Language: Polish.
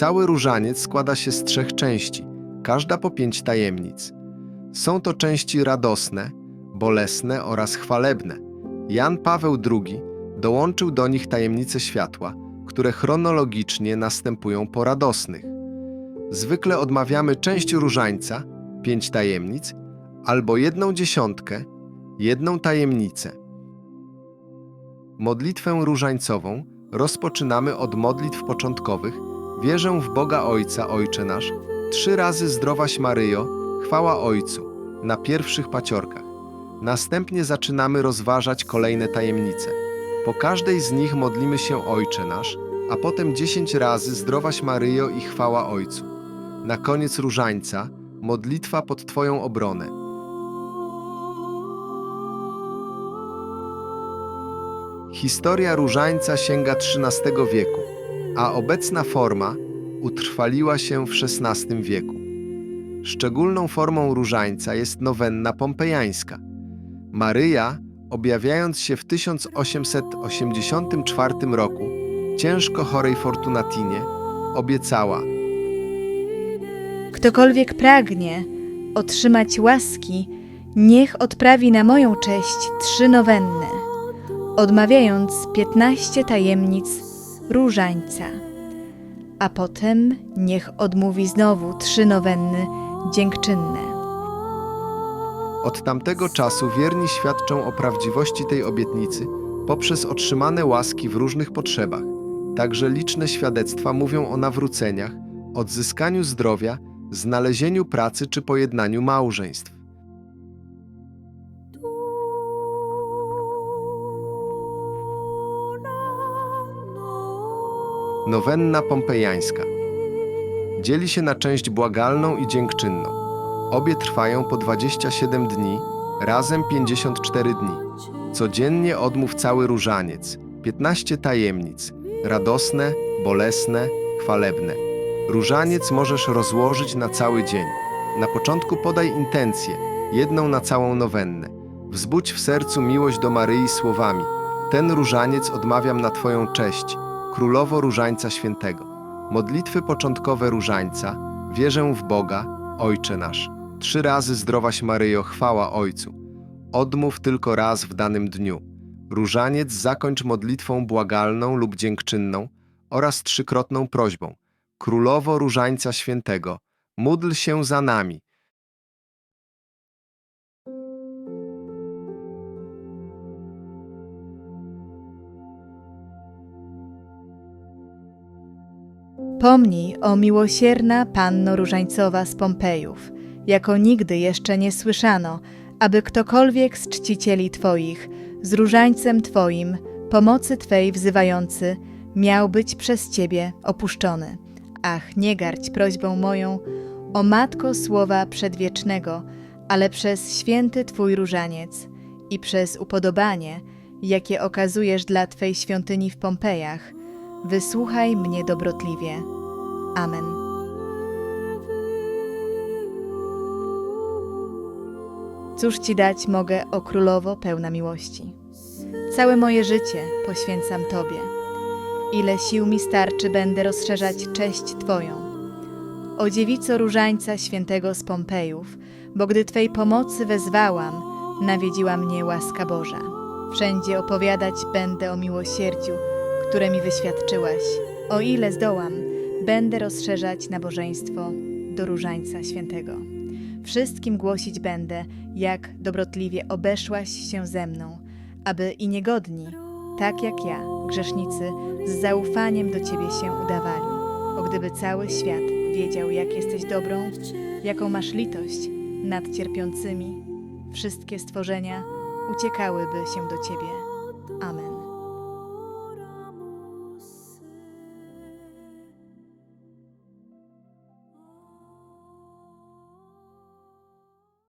Cały różaniec składa się z trzech części, każda po pięć tajemnic. Są to części radosne, bolesne oraz chwalebne. Jan Paweł II dołączył do nich tajemnice światła, które chronologicznie następują po radosnych. Zwykle odmawiamy część różańca, pięć tajemnic, albo jedną dziesiątkę, jedną tajemnicę. Modlitwę różańcową rozpoczynamy od modlitw początkowych Wierzę w Boga Ojca, Ojcze nasz, trzy razy zdrowaś Maryjo, chwała Ojcu, na pierwszych paciorkach. Następnie zaczynamy rozważać kolejne tajemnice. Po każdej z nich modlimy się Ojcze nasz, a potem dziesięć razy zdrowaś Maryjo i chwała Ojcu. Na koniec różańca modlitwa pod Twoją obronę. Historia różańca sięga XIII wieku, a obecna forma utrwaliła się w XVI wieku. Szczególną formą różańca jest nowenna pompejańska. Maryja, objawiając się w 1884 roku ciężko chorej Fortunatinie, obiecała Ktokolwiek pragnie otrzymać łaski, niech odprawi na moją cześć trzy nowenne, odmawiając piętnaście tajemnic różańca. A potem niech odmówi znowu trzy nowenny dziękczynne. Od tamtego czasu wierni świadczą o prawdziwości tej obietnicy poprzez otrzymane łaski w różnych potrzebach. Także liczne świadectwa mówią o nawróceniach, odzyskaniu zdrowia, znalezieniu pracy czy pojednaniu małżeństw. Nowenna pompejańska dzieli się na część błagalną i dziękczynną. Obie trwają po 27 dni, razem 54 dni. Codziennie odmów cały różaniec, 15 tajemnic, radosne, bolesne, chwalebne. Różaniec możesz rozłożyć na cały dzień. Na początku podaj intencję, jedną na całą nowennę. Wzbudź w sercu miłość do Maryi słowami: Ten różaniec odmawiam na Twoją cześć, Królowo Różańca Świętego. Modlitwy początkowe Różańca, wierzę w Boga, Ojcze nasz. Trzy razy zdrowaś Maryjo, chwała Ojcu. Odmów tylko raz w danym dniu. Różaniec zakończ modlitwą błagalną lub dziękczynną oraz trzykrotną prośbą. Królowo Różańca Świętego, módl się za nami. Pomnij, o miłosierna Panno Różańcowa z Pompejów, jako nigdy jeszcze nie słyszano, aby ktokolwiek z czcicieli Twoich, z różańcem Twoim, pomocy Twej wzywający, miał być przez Ciebie opuszczony. Ach, nie garć prośbą moją, o Matko Słowa Przedwiecznego, ale przez święty Twój różaniec i przez upodobanie, jakie okazujesz dla Twej świątyni w Pompejach, wysłuchaj mnie dobrotliwie. Amen. Cóż Ci dać mogę, o Królowo pełna miłości? Całe moje życie poświęcam Tobie. Ile sił mi starczy, będę rozszerzać cześć Twoją. O dziewico różańca świętego z Pompejów, bo gdy Twej pomocy wezwałam, nawiedziła mnie łaska Boża. Wszędzie opowiadać będę o miłosierdziu, które mi wyświadczyłaś. O ile zdołam, będę rozszerzać nabożeństwo do różańca świętego. Wszystkim głosić będę, jak dobrotliwie obeszłaś się ze mną, aby i niegodni, tak jak ja, grzesznicy, z zaufaniem do Ciebie się udawali. O gdyby cały świat wiedział, jak jesteś dobrą, jaką masz litość nad cierpiącymi, wszystkie stworzenia uciekałyby się do Ciebie. Amen.